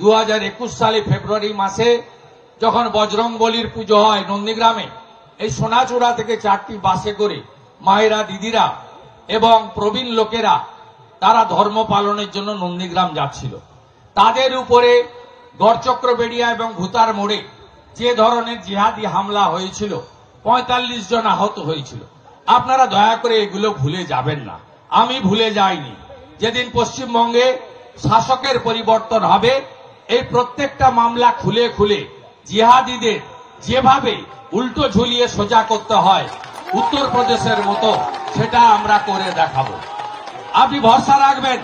দু হাজার একুশ সালে ফেব্রুয়ারি মাসে যখন বজরং বলির পুজো হয় নন্দীগ্রামে, এই সোনাচূড়া থেকে চারটি বাসে করে মায়েরা, দিদিরা এবং প্রবীণ লোকেরা তারা ধর্ম পালনের জন্য নন্দীগ্রাম যাচ্ছিল। তাদের উপরে গড়চক্র বেড়িয়া এবং ভূতার মোড়ে যে ধরনের জিহাদি হামলা হয়েছিল, পঁয়তাল্লিশ জন আহত হয়েছিল। আপনারা দয়া করে এগুলো ভুলে যাবেন না। আমি ভুলে যাইনি। যেদিন পশ্চিমবঙ্গে শাসকের পরিবর্তন হবে এই প্রত্যেকটা মামলা খুলে খুলে জিহাদিদের যেভাবে উল্টো ঝুলিয়ে সোজা করতে হয়, উত্তরপ্রদেশের মতো, সেটা আমরা করে দেখাবো। আপনি ভরসা রাখবেন?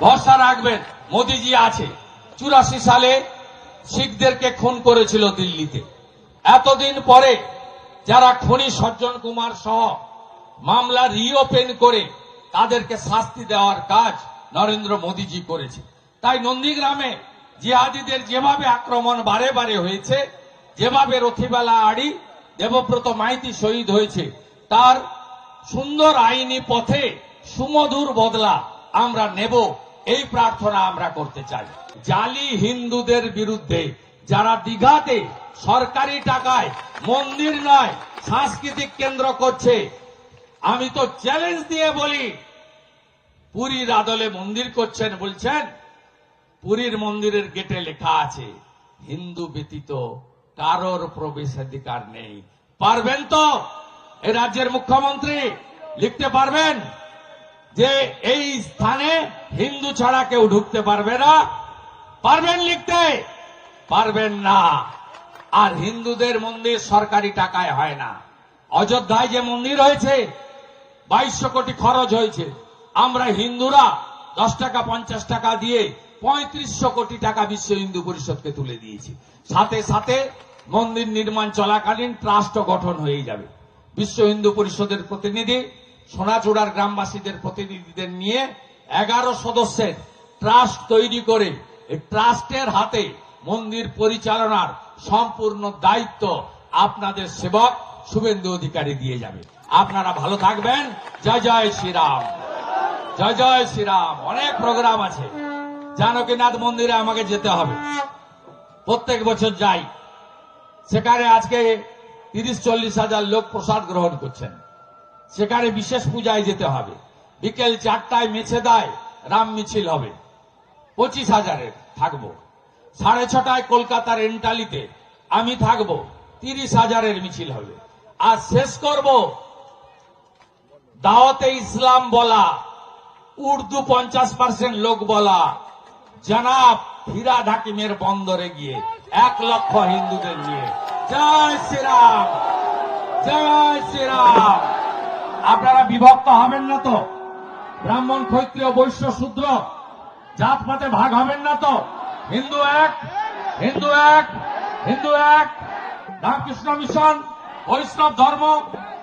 ভরসা রাখবেন? মোদিজি আছে। চুরাশি সালে শিখদেরকে খুন করেছিল দিল্লিতে। এতদিন পরে যারা খনি সজ্জন কুমার সহ মামলা রিওপেন করে তাদেরকে শাস্তি দেওয়ার কাজ নরেন্দ্র মোদীজি করেছে। তাই নন্দীগ্রামে জিহাদিদের যেভাবে আক্রমণ বারে বারে হয়েছে, যেভাবে রথিবেলা আড়ি দেবব্রত মাইতি শহীদ হয়েছে, তার সুন্দর আইনি পথে সুমধুর বদলা আমরা নেব, এই প্রার্থনা আমরা করতে চাই। জালি হিন্দুদের বিরুদ্ধে যারা দিঘাতে সরকারি টাকায় মন্দির নয়, সাংস্কৃতিক কেন্দ্র করছে, আমি তো চ্যালেঞ্জ দিয়ে বলি, পুরীর আদলে মন্দির করছেন বলছেন পুরীর মন্দিরের গেটে লেখা আছে, হিন্দু ব্যতীত কারোর প্রবেশাধিকার নেই। পারবেন তো? এই রাজ্যের মুখ্যমন্ত্রী, লিখতে পারবেন? যে এই স্থানে হিন্দু ছাড়া কেউ ঢুকতে পারবে না? পারবেন লিখতে? পারবেন না। আর হিন্দুদের মন্দির সরকারি টাকায় হয় না। অযোধ্যায় যে মন্দির হয়েছে বাইশশো কোটি খরচ হয়েছে। আমরা হিন্দুরা দশ টাকা, পঞ্চাশ টাকা দিয়ে পঁয়ত্রিশশো কোটি টাকা বিশ্ব হিন্দু পরিষদকে তুলে দিয়েছি। সাথে সাথে মন্দির নির্মাণ চলাকালীন ট্রাস্ট গঠন হয়ে যাবে। বিশ্ব হিন্দু পরিষদের প্রতিনিধি, সোনাচূড়ার গ্রামবাসীদের প্রতিনিধিদের নিয়ে এগারো সদস্যের ট্রাস্ট তৈরি করে এই ট্রাস্টের হাতে মন্দির পরিচালনার সম্পূর্ণ দায়িত্ব আপনাদের সেবক শুভেন্দু অধিকারী দিয়ে যাবে। আপনারা ভালো থাকবেন। জয় জয় শ্রীরাম। জয় জয় শ্রীরাম। অনেক প্রোগ্রাম আছে। জানকীনাথ মন্দিরে আমাকে যেতে হবে। প্রত্যেক বছর যাই। সেখানে আজকে তিরিশ, চল্লিশ হাজার লোক প্রসাদ গ্রহণ করছেন। সেখানে বিশেষ পূজায় যেতে হবে। বিকেল চারটায় মেছে দেয় রাম মিছিল হবে। পঁচিশ হাজারের থাকব। সাড়ে ছটায় কলকাতার এন্টালিতে আমি থাকব। তিরিশ হাজারের মিছিল হবে। আর শেষ করব দাওয়াতে ইসলাম বলা, উর্দু পঞ্চাশ পার্সেন্ট লোক বলা জনাব হীরা ঢাকিমের বন্দরে গিয়ে এক লক্ষ হিন্দুদের নিয়ে। জয় শ্রীরাম! জয় শ্রীরাম! আপনারা বিভক্ত হবেন না তো? ব্রাহ্মণ, ক্ষত্রিয়, বৈশ্য, শূদ্র, জাতপাতে ভাগ হবেন না তো? হিন্দু এক হিন্দু এক হিন্দু এক। রামকৃষ্ণ মিশন, বৈষ্ণব ধর্ম,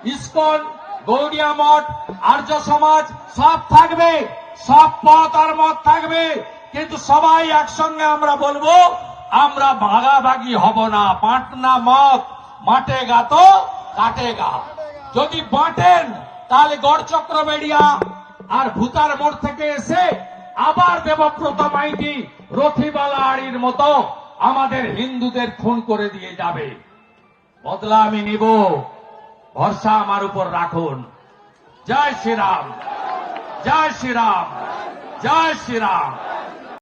ইস্কন, গৌড়িয়া মঠ, আর্য সমাজ, সব থাকবে, সব পথ আর মত থাকবে। কিন্তু সবাই একসঙ্গে আমরা বলব, আমরা ভাগাভাগি হব না। পাটনা মত মাটেগা তো কাটেগা যদি বাঁটেন, তাহলে গড়চক্র বেড়িয়া, আর ভূতার মোড় থেকে এসে আবার দেবব্রত মাইতি রথিবালা আড়ির মতো আমাদের হিন্দুদের খুন করে দিয়ে যাবে। বদলা আমি নিব। ভরসা আমার উপর রাখুন। জয় শ্রীরাম। জয় শ্রীরাম। জয় শ্রীরাম।